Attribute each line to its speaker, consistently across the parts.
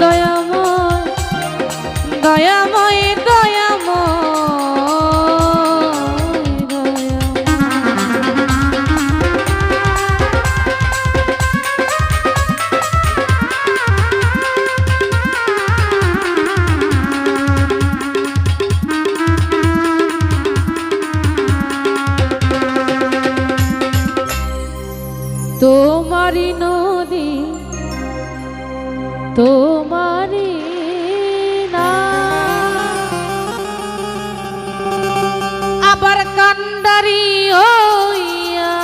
Speaker 1: দয়াময় দয়াময় তোমারি নদী তোমারি না। আবার কান্ডারি হইয়া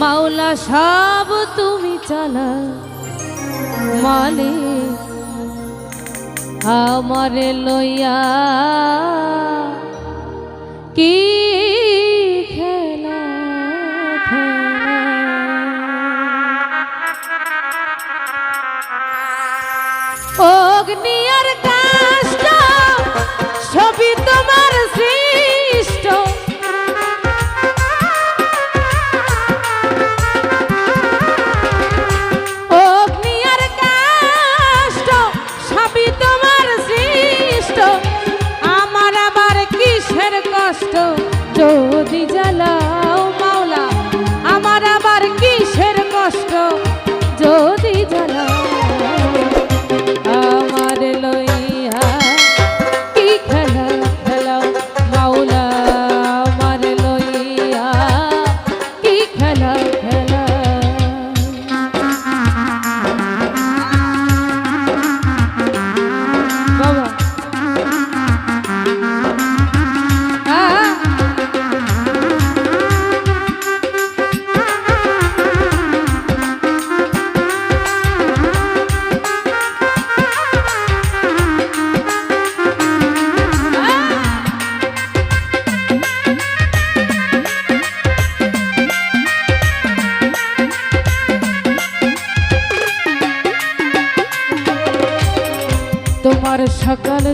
Speaker 1: মাওলা সব তুমি চালা মালে আমারে লইয়া কি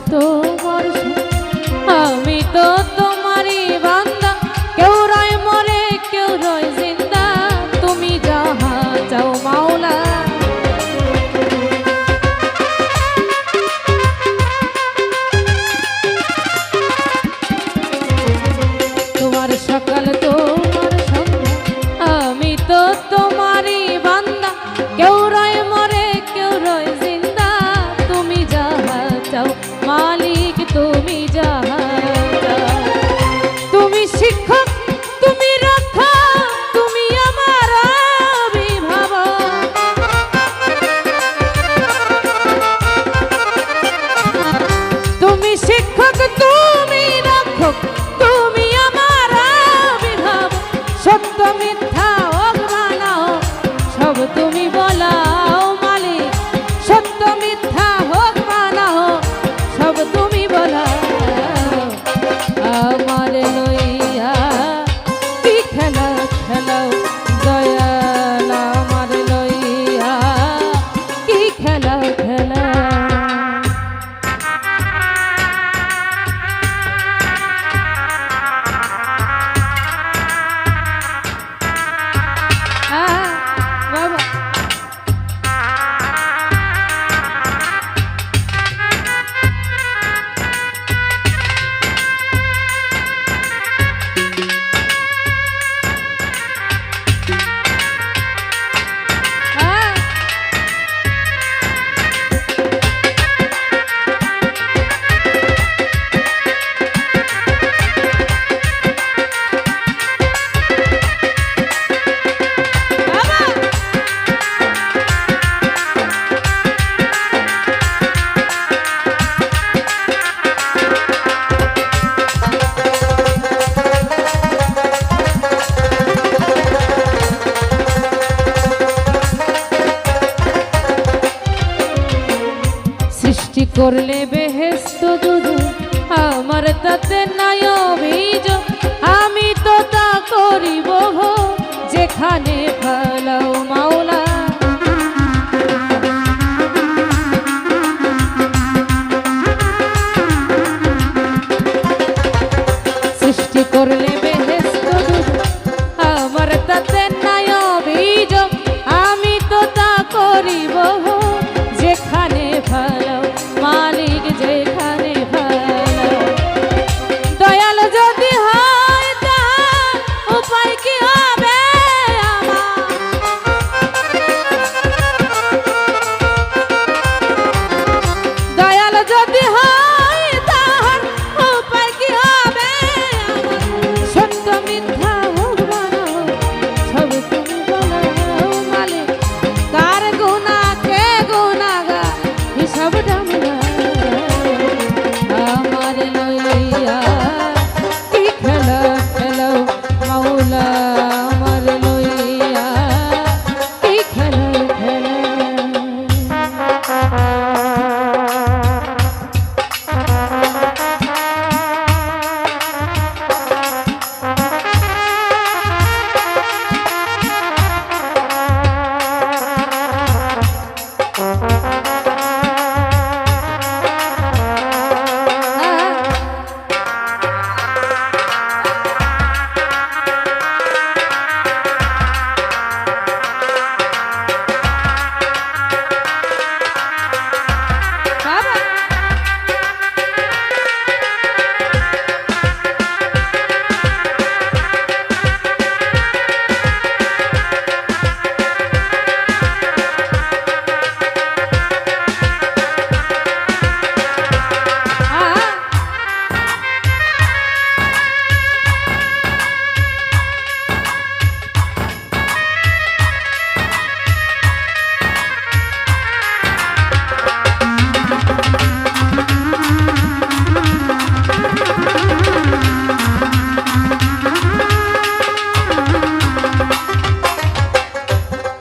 Speaker 1: তো করলে বেহেস্ত দুধু আমার তাতে নাই অভিযোগ।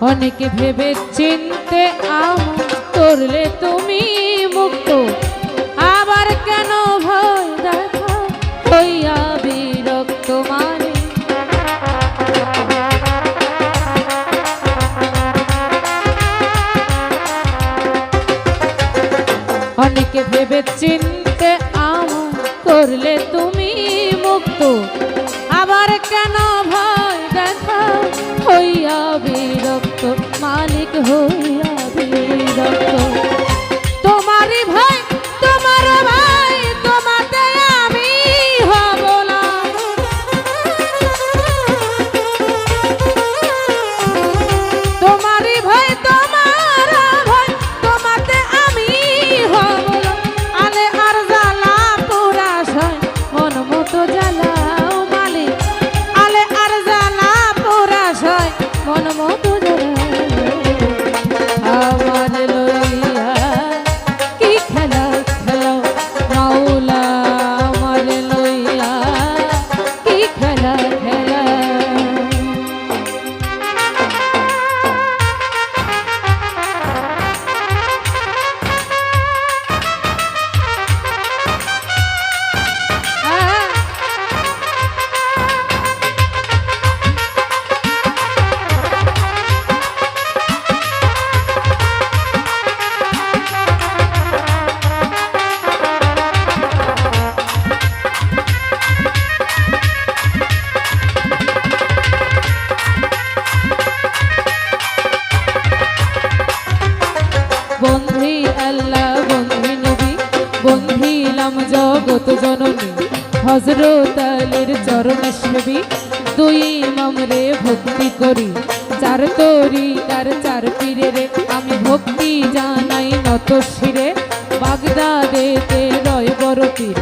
Speaker 1: অনেকে ভেবে চিনতে আম করলে তুমি মুক্ত। আবার কেন ভয় দেখা? হইয়া বিরক্ত মানে। অনেকে ভেবে চিনতে আম করলে তুমি মুক্ত। আবার কেন ভয় দেখা? হইয়া বিরক্ত হইয়া তরি চার পীরে রে আমি ভক্তি জানাই নত শিরে। বাগদাদেতে রয় বড় পীর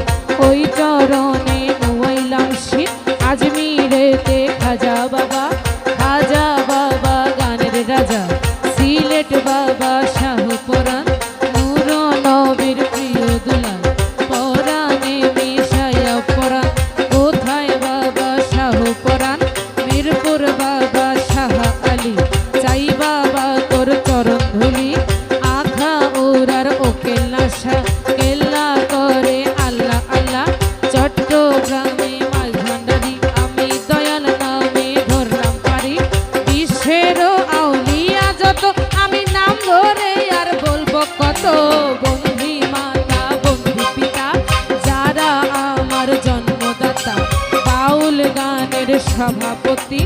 Speaker 1: সভাপতি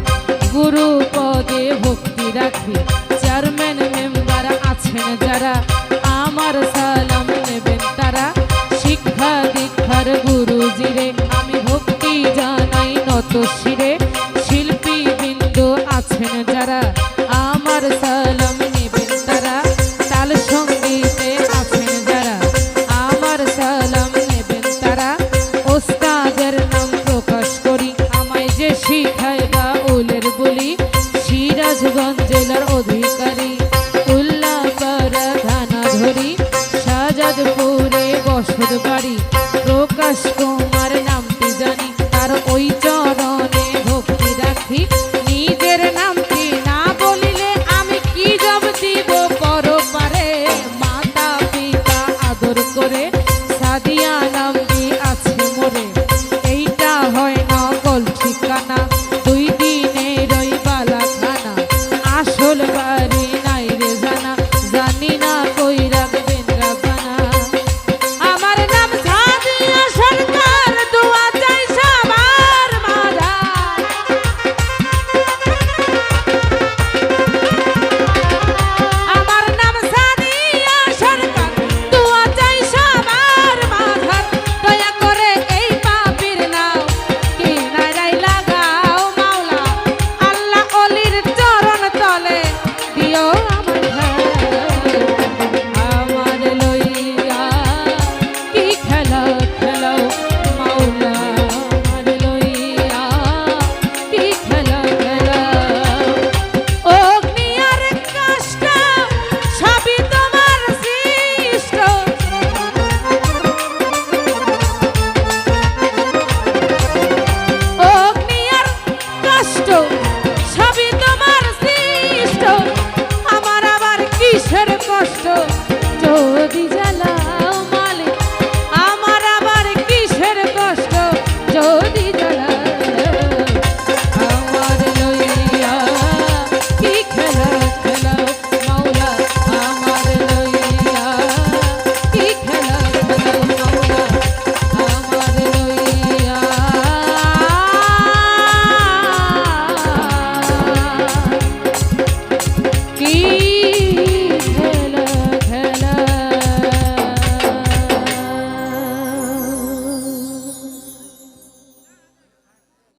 Speaker 1: গুরু পদে ভক্তি রাখি চেয়ারম্যান মেম্বার আছেন যারা, আমার সালাম নেবেন তারা। শিক্ষা দীক্ষার গুরুজিরে, আমি ভক্তি জানাই নত শিরে। শিল্পী বিন্দু আছেন যারা, আমার সালাম দাস তোমার নামটি জানি তার ওই চরণে ভক্তি রাখি।